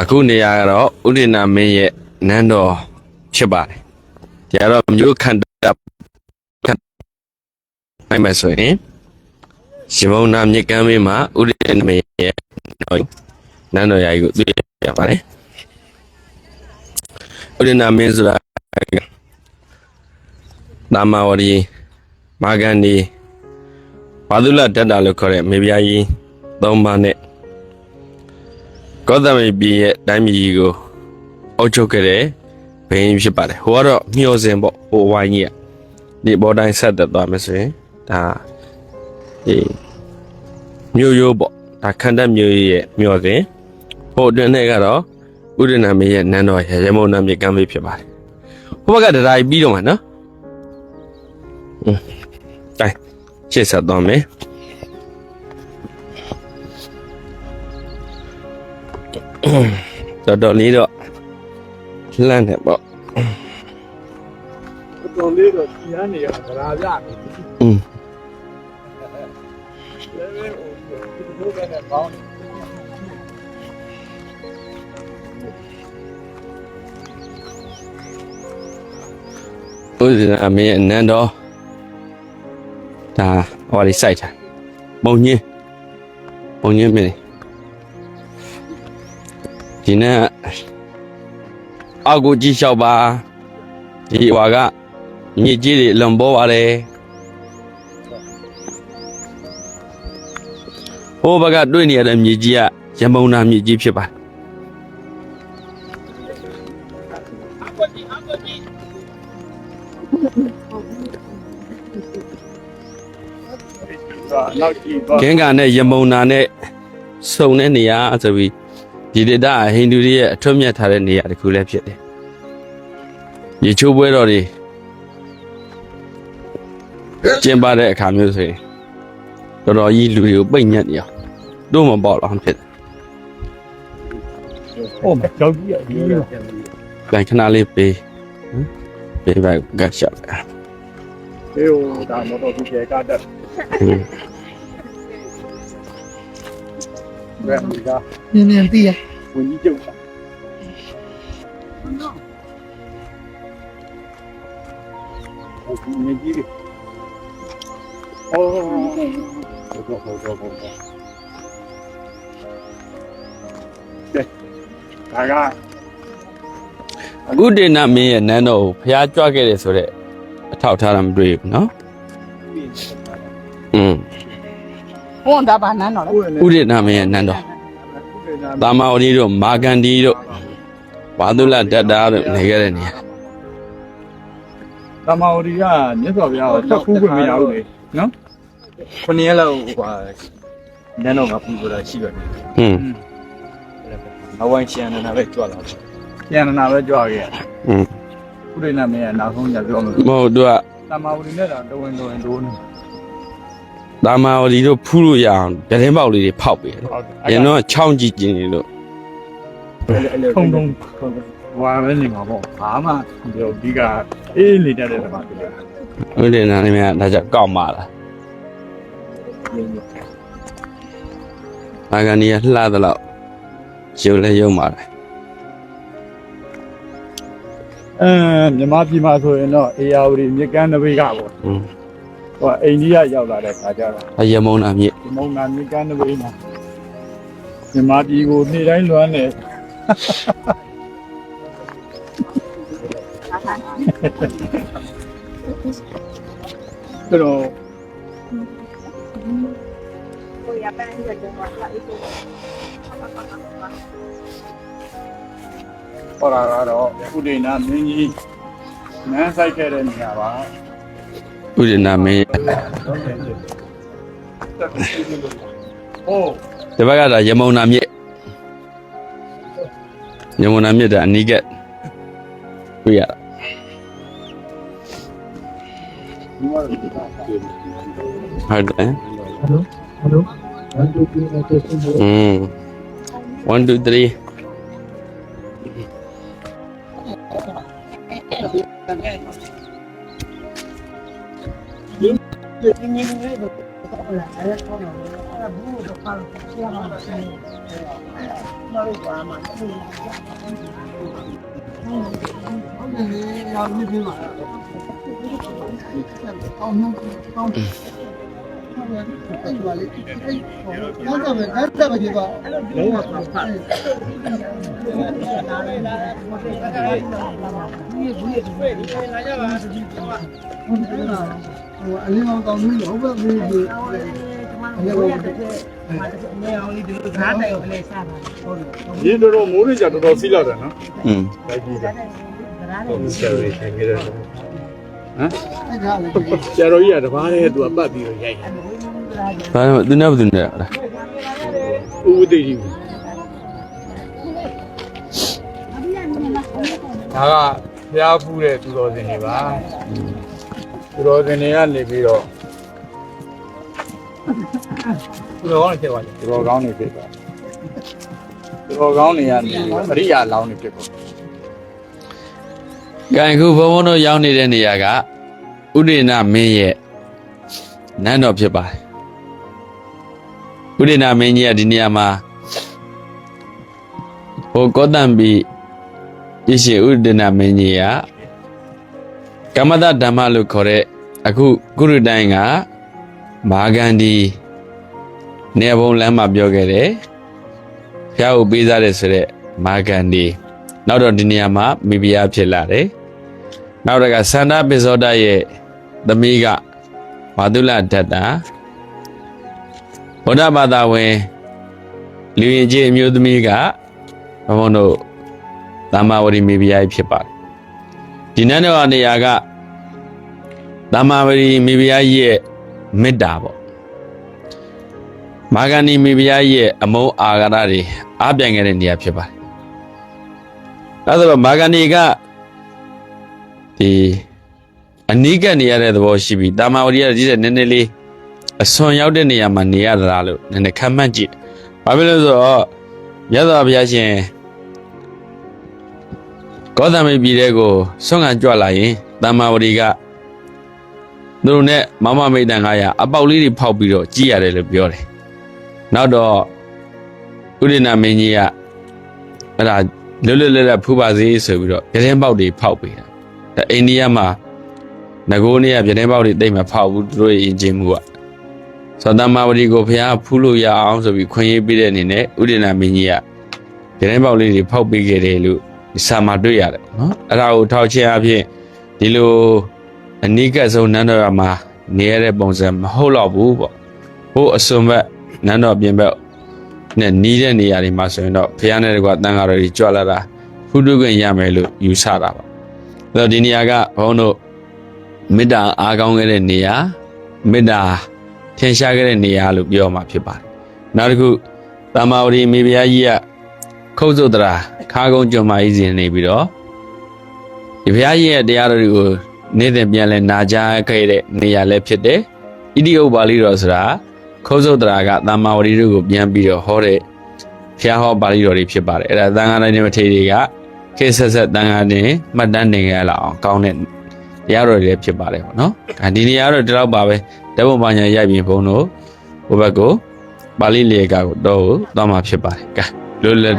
အခုနေရာကတော့ဥဒိနာမင်းရဲ့နန်းတော်ဖြစ်ပါတယ်။ဒီကတော့မြို့ခန္ဓာခန္နိုင်မယ်ဆိုရင်ရှင်ဘုံနာမြစ်ကမ်းဘေးမှာဥဒိနာမင်းရဲ့နန်းတော်ရာကြီးကိုတွေ့ရပါတယ်။ဥဒိနာမင်းဆိုတာနာမဝရီမာဂန္ဒီဘာဒုလတတ္တာလို့ခေါ်တဲ့မေပြားကြီးသုံးပါးနဲ့ ကောသမီပြည်ရဲ့တိုင်းပြည်ကြီးကိုအုပ်ချုပ်ခဲ့တဲ့ဘိန်းဖြစ်ပါတယ်ဟိုကတော့မျှော်စင်ပေါ့ဟိုဝိုင်းကြီးကဒီဘောတိုင်းဆက်သက်သွားမယ်ဆိုရင်ဒါဒီမြို့ရိုးပေါ့ဒါခန္ဓာမြို့ရဲ့မျှော်စင်ဟိုအတွင်းထဲကတော့ဥဒနာမေရဲ့နန်းတော်ရရမုံနာမြေကမ်းပေးဖြစ်ပါတယ်ဟိုဘက်ကဒရာကြီးပြီးတော့မှာနော်อืมတိုင်းရှေ့ဆက်သွားမယ် တော်တော်လေးတော့လှမ်းတယ်ပေါ့တော်လေးတော့ကျန်းနေရတာဗလာပြနေอืมလည်းပဲဟိုဒီလိုပဲနဲ့ကောင်းတယ်ဥဒနာမင်းရဲ့နန်းတော်ဒါဟောလေးစိုက်တာပုံညင်းပုံညင်းမင်း ဒီနေ့အောက်ကိုကြည့်လျှောက်ပါဒီဟွာကမြေကြီးတွေလွန်ပေါ်ပါတယ်ဟိုဘက်ကတွေ့နေရတဲ့မြေကြီးကရမုံနာမြေကြီးဖြစ်ပါတယ်နောက်ကြည့်တော့ကင်းကနဲ့ယမုံနာနဲ့စုံတဲ့နေရာဆိုပြီး ဒီဒေတာဟိန္ဒူတွေရဲ့အထွတ်မြတ်ထားတဲ့နေရာတစ်ခုလည်းဖြစ်တယ်။ရေချိုးပွဲတော်တွေကျင်းပတဲ့အခါမျိုးဆိုရင်တော်တော်ကြီးလူတွေကိုပိတ်ညက်နေအောင်တို့မပေါ့လောက်ဖြစ်တယ်ဟုတ်ကြောက်ကြည့်ရဒီလို။ပြန်ခဏလေးပေးဟမ်ပေးပါကတ်ရှော့လိုက်ဟေးဟိုဒါမတော်ဘူးကျေကတတ် ဟင်းဘယ်မှာနင်းနင်းသိရဝင်ကြီးကျုပ်တာဟုတ်မြင်ကြည့်လေဟောဟုတ်ဟုတ်ဟုတ်ဟုတ်ဒါကဥဒေနမင်းရဲ့နန်းတော်ကိုဖျားကြွခဲ့တယ်ဆိုတော့အထောက်ထားတာမတွေ့ဘူးနော်။อืม ဟိုဒါဘာနန်းတော့လဲဟုတ်တယ်ဥဒေနမင်းရဲ့နန်းတော်တာမာဝရီတို့မာကန်ဒီတို့ဘာဒုလတတ္တာတို့နေခဲ့တဲ့နေရာတမော်ဒီကမြတ်စွာဘုရားကိုတက်ခုခွင့်မရဘူးလေနော်ခုနှစ်ရက်လောက်ဟိုဟာနန်းတော်ကပူဆိုတာရှိပါတယ်ဟွန်း။အဝိုင်းချန်နာပဲကြွလာတယ်ကျန်နာပဲကြွားခဲ့ဟွန်းဥရိဏမင်းကနောက်ဆုံးညပြောမယ်မဟုတ်သူကတမော်ဒီနဲ့တော့တဝင်တဝင်ဒိုးနေ တာမာဝတီတို့ဖူးလို့ရအောင်ဒရင်ပေါက်လေးတွေဖောက်ပေးတယ်ကျွန်တော်ချောင်းကြည့်ကျင်နေလို့ထုံထုံဝါပဲနေမှာပေါ့ဘာမှဒီအဓိကအေးနေတတ်တဲ့တမန်ကြီးဟုတ်တယ်နာနေမြဒါကြောင့်ကောက်ပါလားအာဂန်နီယာလှသလောက်ရုပ်လည်းရုပ်ပါတယ်အဲမြမပြည်မှာဆိုရင်တော့အေယာဝတီမြကန်းတပိကပေါ့ ဟွန်းဟိုအိန္ဒိယရောက်လာတဲ့ခါကျတော့အယမုံနာမြစ်ဒီမုံနာမြကန်းတပိမှာမြန်မာပြည်ကိုနေ့တိုင်းလွမ်းနေသူတို့ Voy a aprender de nuevo. ဟောတာကတော့ဥဒိနာမင်းကြီးနန်းဆိုင်ခဲ့တဲ့နေရာပါ ဥဒေနာမင်းရဲ့ဟိုးဒီဘက်ကဒါယမုံနာမြစ်ယမုံနာမြစ်ဒါအနီးကပ်တွေ့ရတာဒီမှာဟုတ်တယ်อืม1 2 3နကောင်းကောင်းဟုတ်ပါလေကောင်းတော့မယ်အဲ့ဒါပဲဒီပါလုံးဝဖတ် ဟိုအလင်းအောင်ကောင်းလို့ဟုတ်ပါဘူး ဒီအဲ့ဒါရင်းတော်တော်မိုးရကြတော်တော်စီးလာတယ်နော်อืมတိုက်ကြည့်တာဟုတ်ဆရာကြီးခင်ဗျာဟမ်အဲ့ဒါလေဆရာတော်ကြီးကတပားလေးသူကပတ်ပြီးတော့ရိုက်တယ်ဘာလဲသူနဲ့ဘယ်သူနဲ့လဲဥပဒေကြီးဒါကဖျားဖူးတဲ့သူတော်စင်တွေပါသူတော်စင်တွေကနေပြီးတော့ သူတော်ကောင်းနေဖြစ်သွားတယ်သူတော်ကောင်းနေဖြစ်သွားသူတော်ကောင်းနေကနေအရိယာလောင်းနေဖြစ်သွားကံခုဘုံဘုံတို့ရောက်နေတဲ့နေရာကဥဒိဏမင်းရဲ့နန်းတော်ဖြစ်ပါတယ်ဥဒိဏမင်းကြီးကဒီနေရာမှာဟိုကောတံပီရရှိဥဒိဏမင်းကြီးကကမ္မတဓမ္မလို့ခေါ်တဲ့အခုကုရုတိုင်းက မာဂန္ဒီနေဘုံလမ်းမှာပြောခဲ့တယ်ဖျားကိုပေးစားတယ်ဆိုတဲ့မာဂန္ဒီနောက်တော့ဒီနေရာမှာမိဖုရားဖြစ်လာတယ်နောက်တော့ကသန္တာပိဇောဒရဲ့သမီးကဝါဒုလဒတ္တာဗုဒ္ဓဘာသာဝင်လူရင်ကြီးအမျိုးသမီးကဘုန်းဘုန်းတို့သမ္မာဝရီမိဖုရားကြီးဖြစ်ပါတယ်ဒီနန်းတော်နေရာကသမ္မာဝရီမိဖုရားကြီးရဲ့ မေတ္တာပေါ့မာဂန္ဒီမိဖုရားကြီးရဲ့အမုန်းအာဃာတတွေအားပြန်ခဲ့တဲ့နေရာဖြစ်ပါတယ်အဲဒါဆိုမာဂန္ဒီကဒီအနိကနေရတဲ့သဘောရှိပြီတာမာဝရီကဒီတဲ့နည်းနည်းလေးအစွန်ရောက်တဲ့နေရာမှာနေရတာလို့နည်းနည်းခံမှန်းကြည့်ဘာဖြစ်လို့လဲဆိုတော့မြတ်စွာဘုရားရှင်ကောသမိတ်ပြည်တဲ့ကိုဆွမ်းခံကြွလာရင်တာမာဝရီက သူတို့နဲ့မမမိတ်တန်900အပေါက်လေးတွေဖောက်ပြီးတော့ကြည်ရတယ်လို့ပြောတယ်နောက်တော့ဥဒိနာမင်းကြီးကအဲ့ဒါလွတ်လွတ်လပ်လပ်ဖူးပါစေဆိုပြီးတော့ကြတဲ့ပေါက်တွေဖောက်ပေးတာဒါအိန္ဒိယမှာငကိုးနေရကြတဲ့ပေါက်တွေတိတ်မဖောက်ဘူးသူတို့ရဲ့ယဉ်ကျေးမှုကသောတမဝတီကိုဖះဖူးလို့ရအောင်ဆိုပြီးခွင့်ရေးပေးတဲ့အနေနဲ့ဥဒိနာမင်းကြီးကကြတဲ့ပေါက်လေးတွေဖောက်ပေးခဲ့တယ်လို့ဒီစာမှာတွေ့ရတယ်နော်အဲ့ဒါကိုထောက်ချင်းအဖြစ်ဒီလို အနိကဆုံးနန်းတော်မှာနေရတဲ့ပုံစံမဟုတ်တော့ဘူးပေါ့ဟိုအစွန်ဘက်နန်းတော်ပြင်ဘက်နဲ့နီးတဲ့နေရာတွေမှာဆိုရင်တော့ဖះနဲ့တကွာတန်ဃာတော်ကြီးကြွလာတာဖုဒုခွင့်ရမယ်လို့ယူဆတာပါအဲ့တော့ဒီနေရာကဘုန်းတို့မေတ္တာအားကောင်းခဲ့တဲ့နေရာမေတ္တာထင်ရှားခဲ့တဲ့နေရာလို့ပြောမှာဖြစ်ပါတယ်နောက်တစ်ခုတမ္မာဝရီမိဖုရားကြီးကခုတ်စုတ်တရာခါကုန်းကျွန်းမကြီးစီနေပြီးတော့ဒီဘုရားကြီးရဲ့တရားတော်တွေကို နေ့စဉ်ပြန်လဲနာကြားခဲ့တဲ့နေရာလည်းဖြစ်တယ်ဣတိဥပ္ပါလိတော်ဆိုတာခိုးစုတ်တရာကတမ္မာဝရီတို့ကိုပြန်ပြီးတော့ဟောတဲ့ဖျားဟောပါဠိတော်တွေဖြစ်ပါတယ်အဲ့ဒါသံဃာတိုင်းမထေတွေကခေတ်ဆက်ဆက်သံဃာတင်မှတ်တမ်းနေကြလာအောင်ကောင်းတဲ့တရားတော်တွေလည်းဖြစ်ပါတယ်ပေါ့နော်အဲဒီနေရာတော့ဒီလောက်ပါပဲဓမ္မပညာရိုက်ပြီးဘုန်းတို့ဟိုဘက်ကိုပါဠိလေကကိုတော့သွားမှာဖြစ်ပါတယ်ကဲလွတ်လပ်